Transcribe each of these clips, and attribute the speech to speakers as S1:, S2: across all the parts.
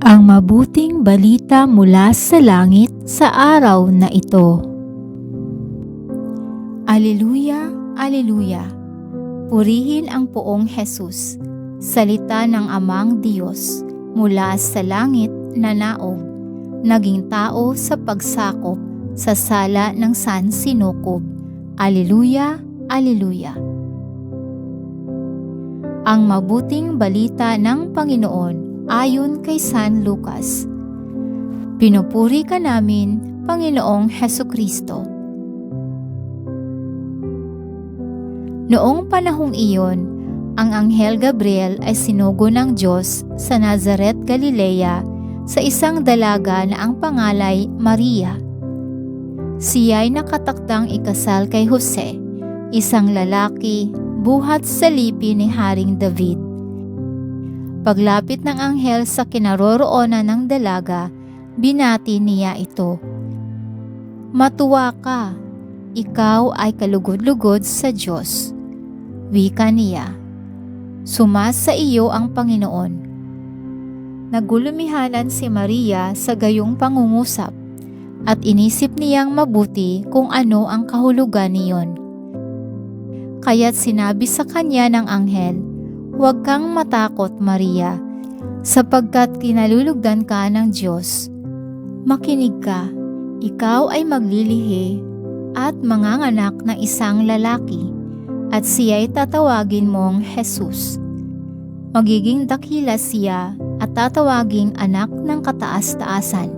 S1: ang mabuting balita mula sa langit sa araw na ito. Aleluya, Aleluya! Purihin ang poong Jesus, salita ng Amang Diyos, mula sa langit na naog, naging tao sa pagsakop sa sala ng San Sinokob. Aleluya, Aleluya! Ang mabuting balita ng Panginoon ayon kay San Lucas. Pinupuri ka namin, Panginoong Heso Kristo. Noong panahong iyon, ang Anghel Gabriel ay sinugo ng Diyos sa Nazaret, Galilea sa isang dalaga na ang pangalay Maria. Siya ay nakatakdang ikasal kay Jose, isang lalaki buhat sa lipi ni Haring David. Paglapit ng anghel sa kinaroroonan ng dalaga, binati niya ito. Matuwa ka, ikaw ay kalugod-lugod sa Diyos. Wika niya, Sumas sa iyo ang Panginoon. Nagulumihanan si Maria sa gayong pangungusap at inisip niyang mabuti kung ano ang kahulugan niyon. Kaya't sinabi sa kanya ng anghel, Huwag kang matakot, Maria, sapagkat kinalulugdan ka ng Diyos. Makinig ka, ikaw ay maglilihi at manganganak ng isang lalaki, at siya'y tatawagin mong Jesus. Magiging dakila siya at tatawaging anak ng kataas-taasan.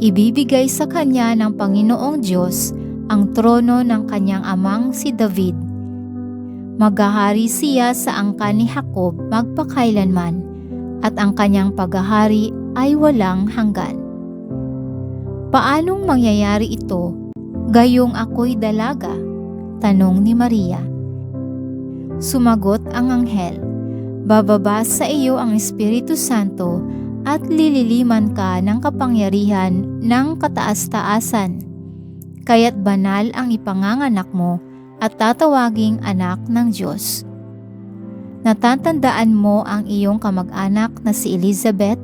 S1: Ibibigay sa kanya ng Panginoong Diyos ang trono ng kanyang amang si David Maghahari siya sa angkan ni Jacob magpakailanman at ang kanyang paghahari ay walang hanggan. Paanong mangyayari ito gayong ako'y dalaga? Tanong ni Maria. Sumagot ang anghel, Bababa sa iyo ang Espiritu Santo at lililiman ka ng kapangyarihan ng kataas-taasan. Kaya't banal ang ipanganganak mo at tatawaging anak ng Diyos. Natatandaan mo ang iyong kamag-anak na si Elizabeth?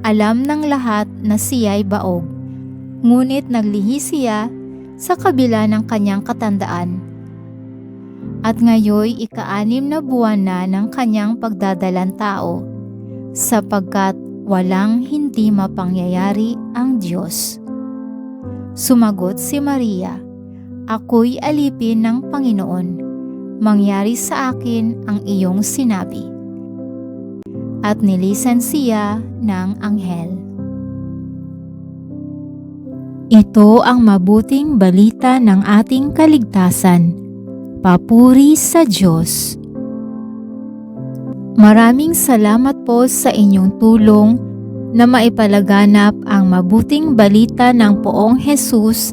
S1: Alam ng lahat na siya'y baog. Ngunit naglihi siya sa kabila ng kanyang katandaan. At ngayoy ikaanim na buwan na ng kanyang pagdadalang tao, sapagkat walang hindi mapangyayari ang Diyos. Sumagot si Maria, ako'y alipin ng Panginoon. Mangyari sa akin ang iyong sinabi. At nilisan siya ng anghel. Ito ang mabuting balita ng ating kaligtasan. Papuri sa Diyos. Maraming salamat po sa inyong tulong na maipalaganap ang mabuting balita ng poong Jesus